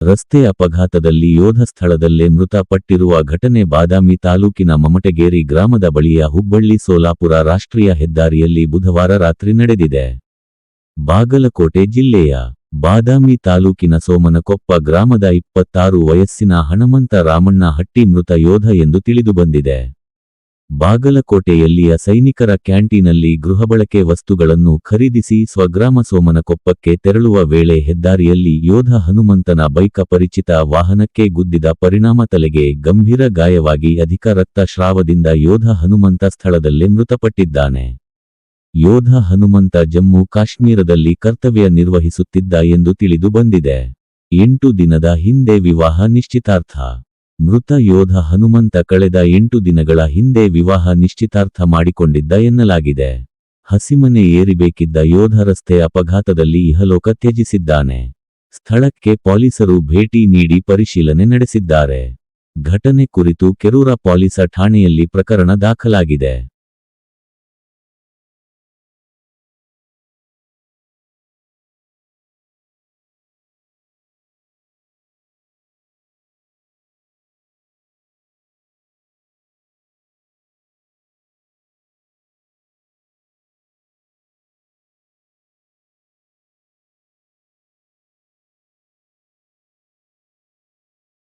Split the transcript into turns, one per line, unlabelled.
ರಸ್ತೆ ಅಪಘಾತದಲ್ಲಿ ಯೋಧ ಸ್ಥಳದಲ್ಲೇ ಮೃತಪಟ್ಟಿರುವ ಘಟನೆ ಬಾದಾಮಿ ತಾಲೂಕಿನ ಮಮಟಗೇರಿ ಗ್ರಾಮದ ಬಳಿಯ ಹುಬ್ಬಳ್ಳಿ ಸೋಲಾಪುರ ರಾಷ್ಟ್ರೀಯ ಹೆದ್ದಾರಿಯಲ್ಲಿ ಬುಧವಾರ ರಾತ್ರಿ ನಡೆದಿದೆ. ಬಾಗಲಕೋಟೆ ಜಿಲ್ಲೆಯ ಬಾದಾಮಿ ತಾಲೂಕಿನ ಸೋಮನಕೊಪ್ಪ ಗ್ರಾಮದ ಇಪ್ಪತ್ತಾರು ವಯಸ್ಸಿನ ಹಣಮಂತ ರಾಮಣ್ಣ ಹಟ್ಟಿ ಮೃತ ಯೋಧ ಎಂದು ತಿಳಿದುಬಂದಿದೆ. ಬಾಗಲಕೋಟೆಯಲ್ಲಿಯ ಸೈನಿಕರ ಕ್ಯಾಂಟೀನಲ್ಲಿ ಗೃಹಬಳಕೆ ವಸ್ತುಗಳನ್ನು ಖರೀದಿಸಿ ಸ್ವಗ್ರಾಮ ಸೋಮನಕೊಪ್ಪಕ್ಕೆ ತೆರಳುವ ವೇಳೆ ಹೆದ್ದಾರಿಯಲ್ಲಿ ಯೋಧ ಹನುಮಂತನ ಬೈಕ ಪರಿಚಿತ ವಾಹನಕ್ಕೆ ಗುದ್ದಿದ ಪರಿಣಾಮ ತಲೆಗೆ ಗಂಭೀರ ಗಾಯವಾಗಿ ಅಧಿಕ ರಕ್ತಸ್ರಾವದಿಂದ ಯೋಧ ಹನುಮಂತ ಸ್ಥಳದಲ್ಲೇ ಮೃತಪಟ್ಟಿದ್ದಾನೆ. ಯೋಧ ಹನುಮಂತ ಜಮ್ಮು ಕಾಶ್ಮೀರದಲ್ಲಿ ಕರ್ತವ್ಯ ನಿರ್ವಹಿಸುತ್ತಿದ್ದ ಎಂದು ತಿಳಿದು ಬಂದಿದೆ. ಎಂಟು ದಿನದ ಹಿಂದೆ ವಿವಾಹ ನಿಶ್ಚಿತಾರ್ಥ. ಮೃತ ಯೋಧ ಹನುಮಂತ ಕಳೆದ ಎಂಟು ದಿನಗಳ ಹಿಂದೆ ವಿವಾಹ ನಿಶ್ಚಿತಾರ್ಥ ಮಾಡಿಕೊಂಡಿದ್ದ ಎನ್ನಲಾಗಿದೆ. ಹಸಿಮನೆ ಏರಿಬೇಕಿದ್ದ ಯೋಧ ರಸ್ತೆ ಅಪಘಾತದಲ್ಲಿ ಇಹಲೋಕ ತ್ಯಜಿಸಿದ್ದಾನೆ. ಸ್ಥಳಕ್ಕೆ ಪೊಲೀಸರು ಭೇಟಿ ನೀಡಿ ಪರಿಶೀಲನೆ ನಡೆಸಿದ್ದಾರೆ. ಘಟನೆ ಕುರಿತು ಕೆರೂರ ಪೊಲೀಸ ಠಾಣೆಯಲ್ಲಿ ಪ್ರಕರಣ ದಾಖಲಾಗಿದೆ.